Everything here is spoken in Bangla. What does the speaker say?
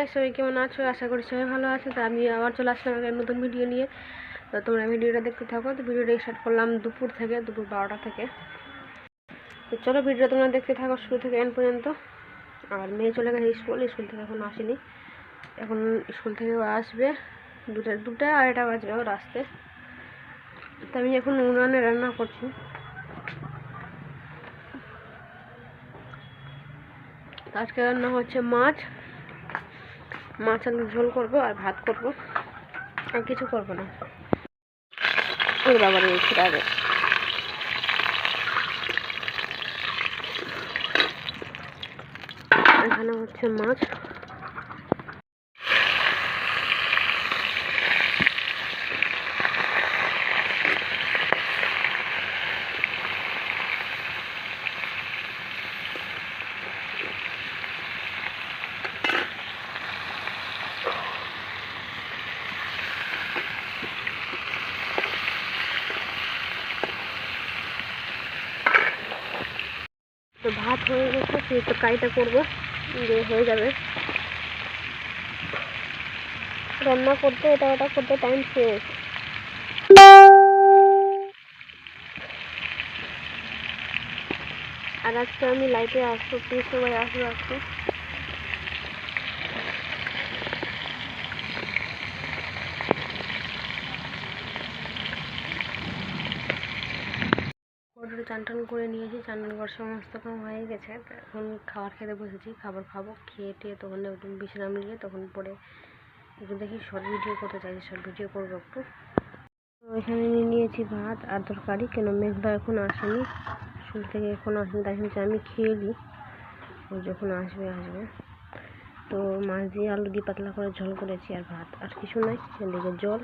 গাই সবাই কেমন আছো? আশা করি সবাই ভালো আছে। তো আমি আবার চলে আসলাম একটা নতুন ভিডিও নিয়ে। তো তোমরা ভিডিওটা দেখতে থাকো। তো ভিডিওটা স্টার্ট করলাম দুপুর থেকে, দুপুর বারোটা থেকে। তো চলো ভিডিওটা তোমরা দেখতে থাকো শুরু থেকে এন্ড পর্যন্ত। আর মেয়ে চলে গেছে স্কুল স্কুল থেকে এখন আসেনি। এখন স্কুল থেকে আসবে দুটা দুটা আড়াইটা বাজবে ওর আসতে। তো আমি এখন উনানে রান্না করছি। আজকে রান্না হচ্ছে মাছ। মাছ ঝোল করব আর ভাত করব। আর কিছু করব না। ওর বাবার রয়েছে আগে এখানে হচ্ছে মাছ। তো ভাত হয়ে গেছে, সেই তরকারিটা করব যে হয়ে যাবে। রান্না করতে এটা ওটা করতে টাইম শেষ। আর আজকে আমি লাইটে আসব প্লিজ সবাই আসব আজকে? ওটা চান টান করে নিয়েছি চান টান করার সমস্ত কাম হয়ে গেছে। এখন খাবার খেতে বসেছি, খাবার খাব, খেয়ে টেয়ে তখন একটু বিশ্রাম নিয়ে তখন পরে একটু দেখি শর্ট ভিডিও করতে চাইছি শর্ট ভিডিও করব একটু। তো এখানে নিয়ে নিয়েছি ভাত আর তরকারি, কেন মেঘদা এখন আসেনি, স্কুল থেকে এখন আসেনি, তাই হচ্ছে আমি খেয়ে নিই। ও যখন আসবে আসবে। তো মাছ দিয়ে আলু দিয়ে পাতলা করে ঝোল করেছি আর ভাত, আর কিছু নাই, এদিকে জল।